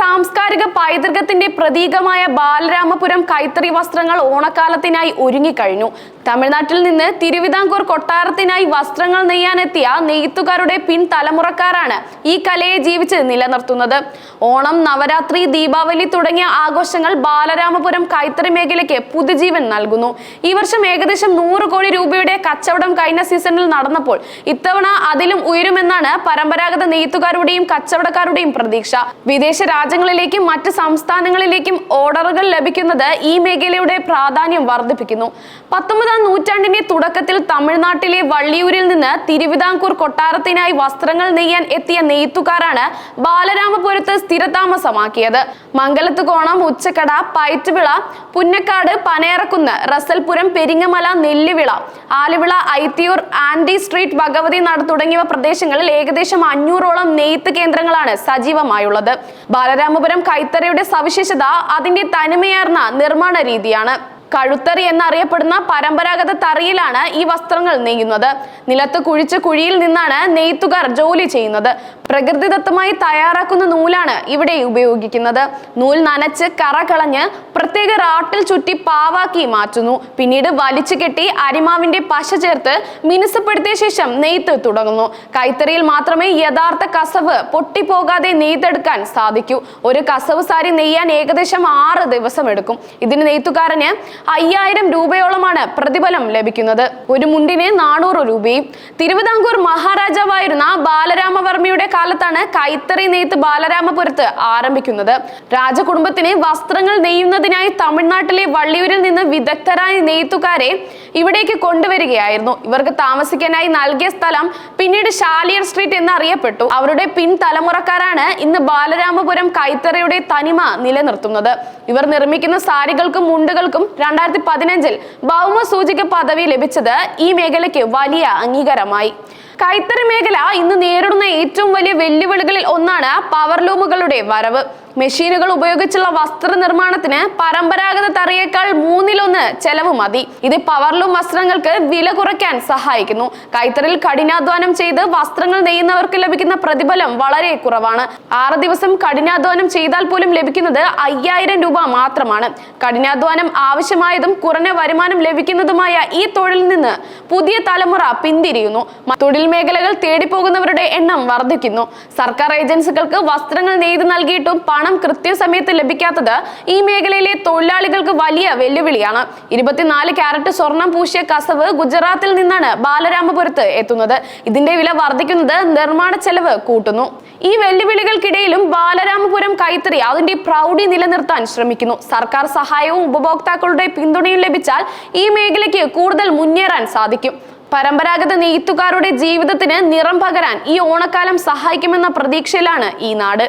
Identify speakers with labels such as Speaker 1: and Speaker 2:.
Speaker 1: സാംസ്കാരിക പൈതൃകത്തിന്റെ പ്രതീകമായ ബാലരാമപുരം കൈത്തറി വസ്ത്രങ്ങൾ ഓണക്കാലത്തിനായി ഒരുങ്ങിക്കഴിഞ്ഞു. തമിഴ്നാട്ടിൽ നിന്ന് തിരുവിതാംകൂർ കൊട്ടാരത്തിനായി വസ്ത്രങ്ങൾ നെയ്യാനെത്തിയ നെയ്ത്തുകാരുടെ പിൻതലമുറക്കാരാണ് ഈ കലയെ ജീവിച്ച് നിലനിർത്തുന്നത്. ഓണം നവരാത്രി ദീപാവലി തുടങ്ങിയ ആഘോഷങ്ങൾ ബാലരാമപുരം കൈത്തറി മേഖലയ്ക്ക് പുതുജീവൻ നൽകുന്നു. ഈ വർഷം ഏകദേശം നൂറ് കോടി രൂപയുടെ കച്ചവടം കഴിഞ്ഞ സീസണിൽ നടന്നപ്പോൾ ഇത്തവണ അതിലും ഉയരുമെന്നാണ് പരമ്പരാഗത നെയ്ത്തുകാരുടെയും കച്ചവടക്കാരുടെയും പ്രതീക്ഷ. വിദേശ രാജ്യങ്ങളിലേക്കും മറ്റ് സംസ്ഥാനങ്ങളിലേക്കും ഓർഡറുകൾ ലഭിക്കുന്നത് ഈ മേഖലയുടെ പ്രാധാന്യം വർദ്ധിപ്പിക്കുന്നു. പത്തൊമ്പതാം നൂറ്റാണ്ടിന്റെ തുടക്കത്തിൽ തമിഴ്നാട്ടിലെ വള്ളിയൂരിൽ നിന്ന് തിരുവിതാംകൂർ കൊട്ടാരത്തിനായി വസ്ത്രങ്ങൾ നെയ്യാൻ എത്തിയ നെയ്ത്തുകാരാണ് ബാലരാമപുരത്ത് സ്ഥിരതാമസമാക്കിയത്. മംഗലത്ത് കോണം ഉച്ചക്കട പയറ്റുവിള പുന്നക്കാട് പനയറക്കുന്ന് റസൽപുരം പെരിങ്ങമല നെല്ലിവിള ആലുവിള ഐത്തിയൂർ ആൻഡി സ്ട്രീറ്റ് ഭഗവതി നാട് തുടങ്ങിയവ പ്രദേശങ്ങളിൽ ഏകദേശം അഞ്ഞൂറോളം നെയ്ത്ത് കേന്ദ്രങ്ങളാണ് സജീവമായുള്ളത്. ബാലരാമപുരം കൈത്തറയുടെ സവിശേഷത അതിന്റെ തനിമയാർന്ന നിർമ്മാണ രീതിയാണ്. കഴുത്തറി എന്നറിയപ്പെടുന്ന പരമ്പരാഗത തറിയിലാണ് ഈ വസ്ത്രങ്ങൾ നെയ്യുന്നത് നിലത്ത് കുഴിച്ച് കുഴിയിൽ നിന്നാണ് നെയ്ത്തുകാർ ജോലി ചെയ്യുന്നത്. പ്രകൃതിദത്തമായി തയ്യാറാക്കുന്ന നൂലാണ് ഇവിടെ ഉപയോഗിക്കുന്നത്. നൂൽ നനച്ച് കറ കളഞ്ഞ് പ്രത്യേക റാട്ടിൽ ചുറ്റി പാവാക്കി മാറ്റുന്നു. പിന്നീട് വലിച്ചു കെട്ടി അരിമാവിന്റെ പശ ചേർത്ത് മിനുസപ്പെടുത്തിയ ശേഷം നെയ്ത്ത് തുടങ്ങുന്നു. കൈത്തറിയിൽ മാത്രമേ യഥാർത്ഥ കസവ് പൊട്ടിപ്പോകാതെ നെയ്തെടുക്കാൻ സാധിക്കൂ. ഒരു കസവ് സാരി നെയ്യാൻ ഏകദേശം ആറ് ദിവസം എടുക്കും ഇതിന് നെയ്ത്തുകാരന് അയ്യായിരം രൂപയോളമാണ് പ്രതിഫലം ലഭിക്കുന്നത്. ഒരു മുണ്ടിന് നാനൂറ് രൂപയും തിരുവിതാംകൂർ മഹാരാജാവായിരുന്ന ബാലരാമവർമ്മയുടെ കാലത്താണ് കൈത്തറി നെയ്ത്ത് ബാലരാമപുരത്ത് ആരംഭിക്കുന്നത്. രാജകുടുംബത്തിന് വസ്ത്രങ്ങൾ നെയ്യുന്നതിനായി തമിഴ്നാട്ടിലെ വള്ളിയൂരിൽ നിന്ന് വിദഗ്ധരായ നെയ്ത്തുകാരെ ഇവിടേക്ക് കൊണ്ടുവരികയായിരുന്നു. ഇവർക്ക് താമസിക്കാനായി നൽകിയ സ്ഥലം പിന്നീട് ഷാലിയർ സ്ട്രീറ്റ് എന്ന് അറിയപ്പെട്ടു അവരുടെ പിൻതലമുറക്കാരാണ് ഇന്ന് ബാലരാമപുരം കൈത്തറയുടെ തനിമ നിലനിർത്തുന്നത്. ഇവർ നിർമ്മിക്കുന്ന സാരികൾക്കും മുണ്ടുകൾക്കും രണ്ടായിരത്തി പതിനഞ്ചിൽ ഭൗമ സൂചിക പദവി ലഭിച്ചത് ഈ മേഖലയ്ക്ക് വലിയ അംഗീകാരമായി. കൈത്തറി മേഖല ഇന്ന് നേരിടുന്ന ഏറ്റവും വലിയ വെല്ലുവിളികളിൽ ഒന്നാണ് പവർലൂമുകളുടെ വരവ്. മെഷീനുകൾ ഉപയോഗിച്ചുള്ള വസ്ത്രനിർമ്മാണത്തിന് പരമ്പരാഗത തറിയേക്കാൾ മൂന്നിലൊന്ന് ചെലവ് മതി. ഇത് പവർലൂം വസ്ത്രങ്ങൾക്ക് വില കുറയ്ക്കാൻ സഹായിക്കുന്നു. കൈത്തറിൽ കഠിനാധ്വാനം ചെയ്ത് വസ്ത്രങ്ങൾ നെയ്യുന്നവർക്ക് ലഭിക്കുന്ന പ്രതിഫലം വളരെ കുറവാണ്. ആറ് ദിവസം കഠിനാധ്വാനം ചെയ്താൽ പോലും ലഭിക്കുന്നത് അയ്യായിരം രൂപ മാത്രമാണ്. കഠിനാധ്വാനം ആവശ്യമായതും കുറഞ്ഞ വരുമാനം ലഭിക്കുന്നതുമായ ഈ തൊഴിലിൽ നിന്ന് പുതിയ തലമുറ പിന്തിരിയുന്നു. തൊഴിൽ മേഖലകൾ തേടിപ്പോകുന്നവരുടെ എണ്ണം വർദ്ധിക്കുന്നു. സർക്കാർ ഏജൻസികൾക്ക് വസ്ത്രങ്ങൾ നെയ്ത് നൽകിയിട്ടും പണം കൃത്യസമയത്ത് ലഭിക്കാത്തത് ഈ മേഖലയിലെ തൊഴിലാളികൾക്ക് വലിയ വെല്ലുവിളിയാണ്. ഇരുപത്തിനാല് ക്യാരറ്റ് സ്വർണം പൂശിയ കസവ് ഗുജറാത്തിൽ നിന്നാണ് ബാലരാമപുരത്ത് എത്തുന്നത്. ഇതിന്റെ വില വർദ്ധിക്കുന്നത് നിർമ്മാണ ചെലവ് കൂട്ടുന്നു. ഈ വെല്ലുവിളികൾക്കിടയിലും ബാലരാമപുരം കൈത്തറി അതിന്റെ പ്രൗഢി നിലനിർത്താൻ ശ്രമിക്കുന്നു. സർക്കാർ സഹായവും ഉപഭോക്താക്കളുടെ പിന്തുണയും ലഭിച്ചാൽ ഈ മേഖലയ്ക്ക് കൂടുതൽ മുന്നേറാൻ സാധിക്കും. പരമ്പരാഗത നെയ്ത്തുകാരുടെ ജീവിതത്തിന് നിറം പകരാൻ ഈ ഓണക്കാലം സഹായിക്കുമെന്ന പ്രതീക്ഷയിലാണ് ഈ നാട്.